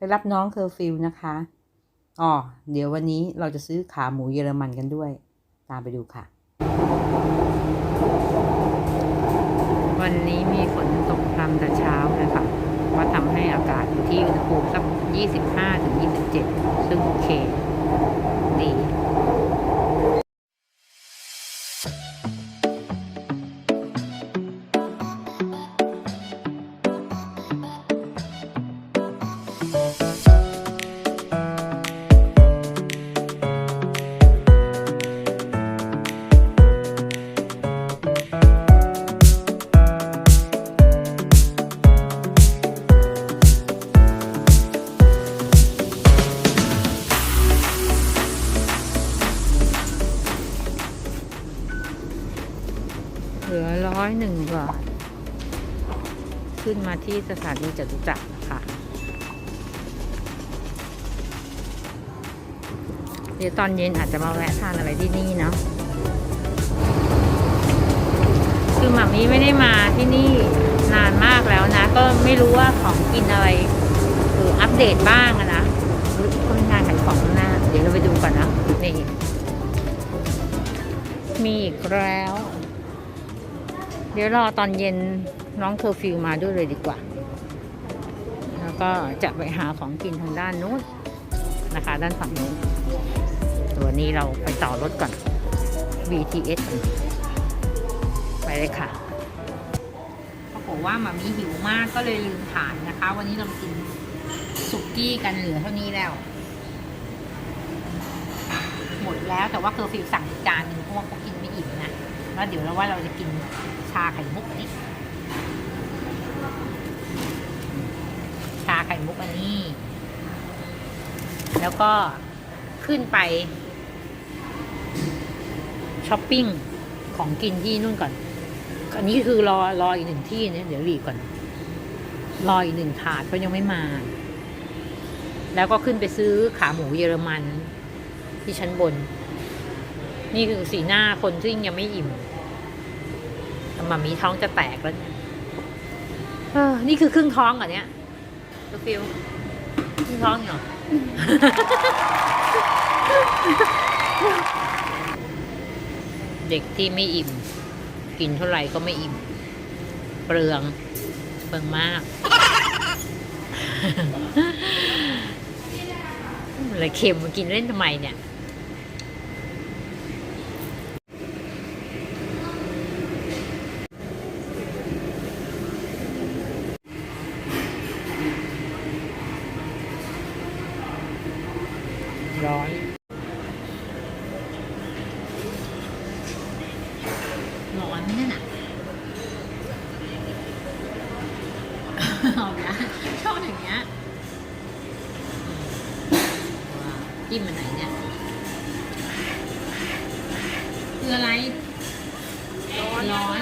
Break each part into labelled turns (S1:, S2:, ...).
S1: ไปรับน้องเคอร์ฟิวนะคะอ๋อเดี๋ยววันนี้เราจะซื้อขาหมูเยอรมันกันด้วย ตามไปดูค่ะ วันนี้มีฝนตกพรำแต่เช้าเลยค่ะว่าทำให้อากาศอยู่ที่อุณหภูมิสัก 25-27 ซึ่งโอเค ดี ขึ้นมาที่สถานีจตุจักรค่ะเดี๋ยวตอนเย็นอาจจะมาแวะทานอะไรที่นี่เนาะคือหมามีไม่ได้มาที่นี่นานมากแล้วนะ ก็ไม่รู้ว่าของกินอะไรหรืออัปเดตบ้างอะนะรู้ก็มีงานขายของหน้า เดี๋ยวเราไปดูก่อนนะนี่มีอีกแล้ว ดี๋ยวรอตอนเย็นน้องเคอร์ฟิวมาด้วยเลยดีกว่า แล้วก็จะไปหาของกินทางด้านนู้นนะคะ ด้านฝั่งนู้นตัวนี้เราไปต่อรถก่อน BTS ก่อนไปเลยค่ะปรากฏว่ามามีหิวมากก็เลยลืมถ่ามนะคะ วันนี้เรากินสุกี้กันเหลือเท่านี้แล้ว หมดแล้วแต่ว่าเคอร์ฟิวสั่งอีกจานหนึ่งเพราะว่าเขากิน แล้วเดี๋ยวเราว่าเราจะกินชาไข่มุกนนี้ชาไข่มุกอันนี้ แล้วก็ขึ้นไปช้อปปิ้งของกินที่นู่นก่อน อันนี้คือรอรออีกหนึ่งที่เนี่ยเดี๋ยวรีก่อน รออีกหนึ่งถาดเพราะยังไม่มา แล้วก็ขึ้นไปซื้อขาหมูเยอรมันที่ชั้นบน นี่คือสีหน้าคนซึ่งยังไม่อิ่มแต่มามีท้องจะแตกแล้วเนี่ยเออนี่คือครึ่งท้องเหรอเนี่ยตัวฟิวครึ่งท้องเหรอเด็กที่ไม่อิ่ม กินเท่าไหร่ก็ไม่อิ่ม เปลืองเปลืองมากอะไรเค็มมากินเล่นทำไมเนี่ย ร้อยร้อนนั่นน่ะเอาละชอบอย่างเงี้ยจิ้มมันไหนเนี่ย คืออะไร ร้อน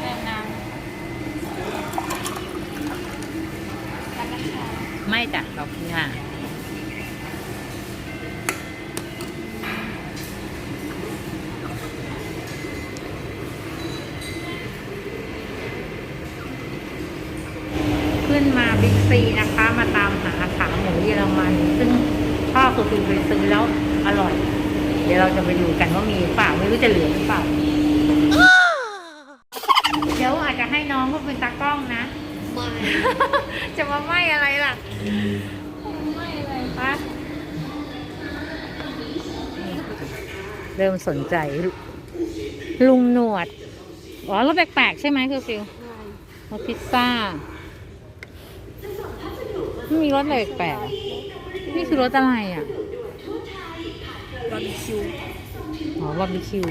S2: เติมน้
S1: ไม่จ้ะขอบคุณค่ะขึ้นมาบิ๊กซีนะคะ มาตามหาขาหมูเยอรมันซึ่งพ่อคือฟิลไปซื้อแล้วอร่อย เดี๋ยวเราจะไปดูกันว่ามีเปล่าไม่รู้จะเหลือหรือเปล่า เดี๋ยวอาจจะให้น้องเขาเป็นตากล้องนะำ
S2: ไม่
S1: จะมาไหมอะไรล่ะ
S2: ไม่เลย
S1: ปะเริ่มสนใจ ลุงหนวด อ๋อรถแปลกๆใช่ไหมคือฟิลรถพิซซ่าไม่มีรถอะไรแปลกๆอะนี่คือรถอะไรอะ
S2: บาร์บีคิว
S1: อ๋อบาร์บีคิว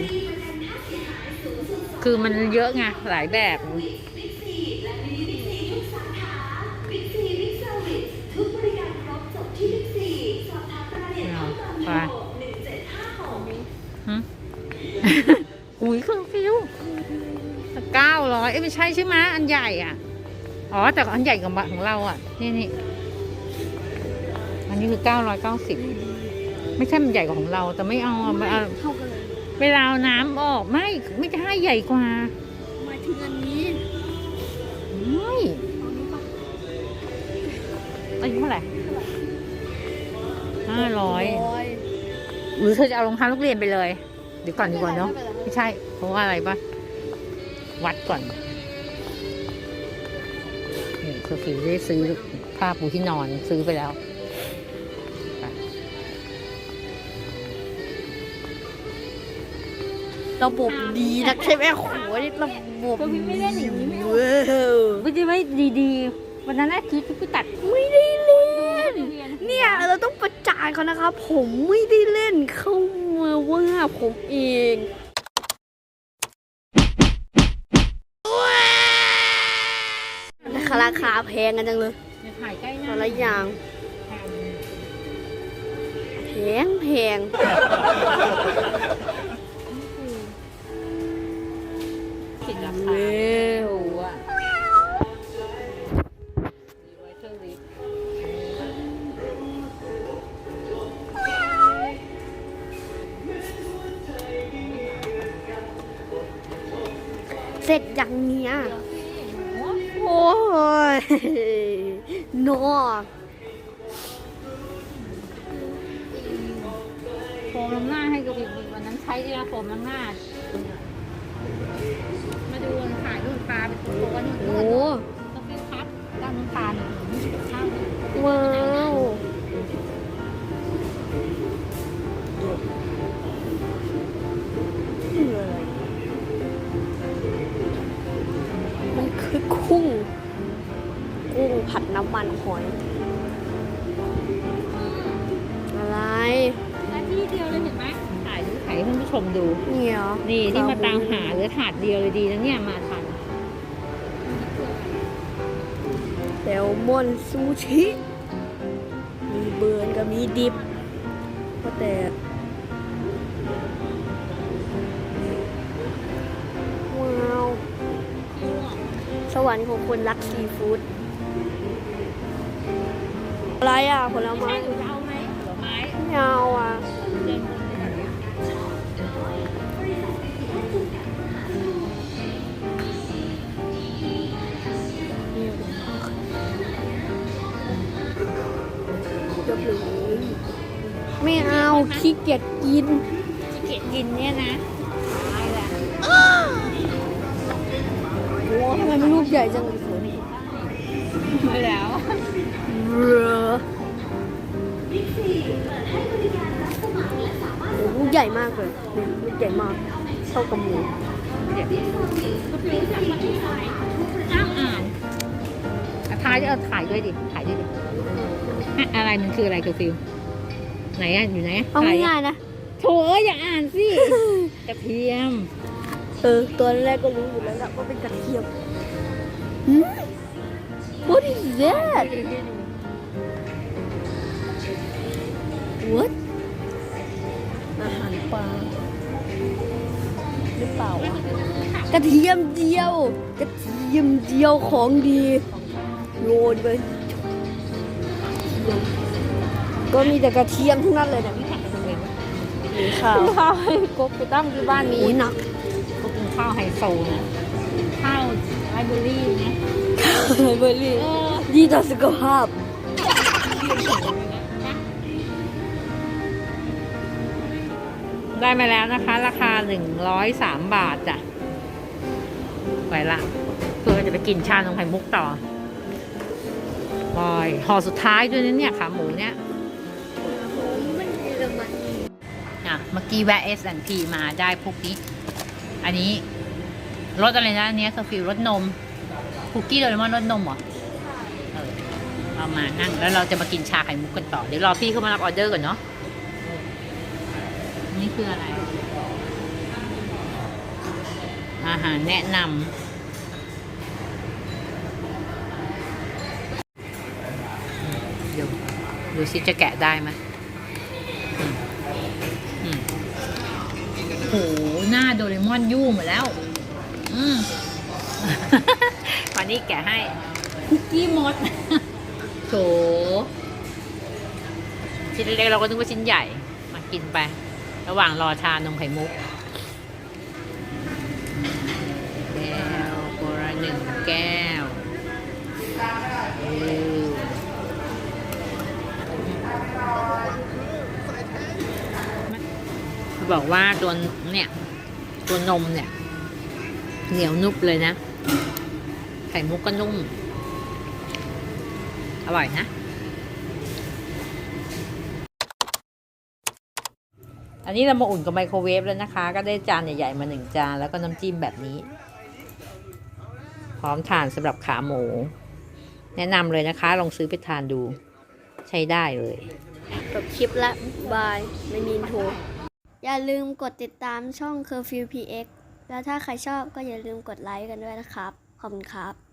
S1: คือมันเยอะไงหลายแบบ ไม่ใช่ใช่ไหมอันใหญ่อะ อ๋อ แต่อันใหญ่กว่าของเราอะ นี่นี่อันนี้คือเก้าร้อยเก้าสิบไม่ใช่มันใหญ่กว่าของเรา แต่ไม่เอาอะไม่เอา
S2: เท่ากันเลย
S1: เวลาเอาน้ำออกไม่ไม่ใช่ใหญ่กว่า
S2: หมายถึงอันนี้
S1: ไม่
S2: เอานี้ปะ
S1: อายุเท่าไหร่ห้าร้อย
S2: ร้อย
S1: หรือเธอจะเอารองเท้านักเรียนไปเลย เดี๋ยวก่อนดีกว่าเนาะ
S2: ไม่เป็นไร
S1: ไม่ใช่เพราะว่าอะไรปะ วัดก่อนนี่คือฟิวได้ซื้อผ้าปูที่นอนซื้อไปแล้วไป
S2: ระบบดีนักใช่ไหมโหนี่ระบบ
S1: ก็พี่ไม่เล่นอย่างนี้ไม่เอา
S2: เว้าว
S1: ไม่ได้ไว้ดีๆ วันนั้นแรกคิดพี่ไปตัด
S2: ไม่ได้เล่น เนี่ยเราต้องประจานเขานะครับ ผมไม่ได้เล่นเข้ามาว่าผมเอง ราคาแพงกันจังเลย
S1: จะถ่ายใกล้หน้า
S2: แต่ละอย่างแพงแพง
S1: ติดราคา
S2: เว้ว
S1: ดูอะไว้เท่านี้
S2: เสร็จอย่างเนี้ย โอ้ยนอ
S1: โฟมล้างหน้าให้กับอีกวันนั้นใช้ที่ละโฟมล้างหน้า มาดูถ่ายรูปปลาเป็นตัวนู่น
S2: โอ้
S1: ต้องเป็นพัดด้านน้ำตาลข้า
S2: มันหอย อะไร
S1: นาทีเดียวเลยเห็นไหมถ่ายดูถ่ายให้ท่านผู้ชมดู
S2: เนี่ยเหรอ
S1: นี่ที่มาตามหาเหลือถาดเดียวเลยดีนะเนี่ยมาทัน
S2: แซลมอนซูชิ มีเบิร์นกับมีดิบ ก็แต่ว้าว สวรรค์ของคนรักซีฟู้ด อะไรอะผลไม้
S1: ใช่หนูจะเอาไหมผลไม้
S2: ไม่เอาอะ
S1: เดินวนไปแบบนี้
S2: ยกเลยไม่เอาขี้เกียจกิน
S1: ที่เกียจกินเนี่ยนะตายละ
S2: โอ้ทำไมมันลูกใหญ่จังเลย
S1: มาแล้ว
S2: เหรอโอ้ ลูกใหญ่มากเลยเนี่ยลูกใหญ่มากเท่ากับหมู
S1: เดี๋ยวอ้าวอ่านอะถ่ายจะเอาถ่ายด้วยดิ ถ่ายด้วยดิอะอะไรมันคืออะไรคือฟิลไหนอะอยู่ไหน
S2: เอา
S1: ถ่
S2: ง่ายๆนะ
S1: โถเอ้ยอย่าอ่านสิ กระเทียม
S2: เออ ตัวแรกก็รู้อยู่แล้วแหละว่าเป็นกระเทียมหืม What is that ระเทียมเดียว กระเทียมเดียวของดีโยนไปก็มีแต่กระเทียมทั้งนั้นเลยเนี่ยมีข้าว
S1: ข้าวให้กบไปตั้งที่บ้านนี้
S2: โอ้ยหนัก
S1: ก็กินข้าวไฮโซนะข้าวไรเบอรี่นะ
S2: เบอร์รี่
S1: เออ
S2: ดีต่อสุขภาพ
S1: ได้มาแล้วนะคะ ราคาหนึ่งร้อยสามบาทจ้ะ ไปละเพื่อจะไปกินชานมไข่มุกต่อปอยห่อสุดท้ายด้วยนะเนี่ยขาหมูเนี่ยอะเมื่อกี้แวะ S&P มาได้พวกนี้ อันนี้รสอะไรนะอันเนี้ยสฟิลรสนมคุกกี้โดเรมอนรสนมเหรอเออเอามานั่งแล้วเราจะมากินชาไข่มุกกันต่อ เดี๋ยวรอพี่เข้ามารับออเดอร์ก่อนเนาะนี่คืออะไร อาหารแนะนำเดี๋ยวดูซิจะแกะได้ไหมอืมโหหน้าโดเรมอนยู่หมดแล้ว อืมอวันนี้แกะให้ คุกกี้มดโถชิ้นเล็กๆเราก็นึกว่าชิ้นใหญ่ มากินไประหว่างรอชานมไข่มุก บอกว่าตัวเนี่ยตัวนมเนี่ย เหนียวนุบเลยนะ ไข่มุกก็นุ่ม อร่อยนะ อันนี้เรามาอุ่นกับไมโครเวฟแล้วนะคะ ก็ได้จานใหญ่ๆมาหนึ่งจาน แล้วก็น้ำจิ้มแบบนี้ พร้อมทานสำหรับขาหมู แนะนำเลยนะคะ ลองซื้อไปทานดู ใช้ได้เลย
S2: จบคลิปแล้วบาย ไม่มีโทร อย่าลืมกดติดตามช่อง Curfew PX แล้วถ้าใครชอบก็อย่าลืมกดไลค์กันด้วยนะครับ ขอบคุณครับ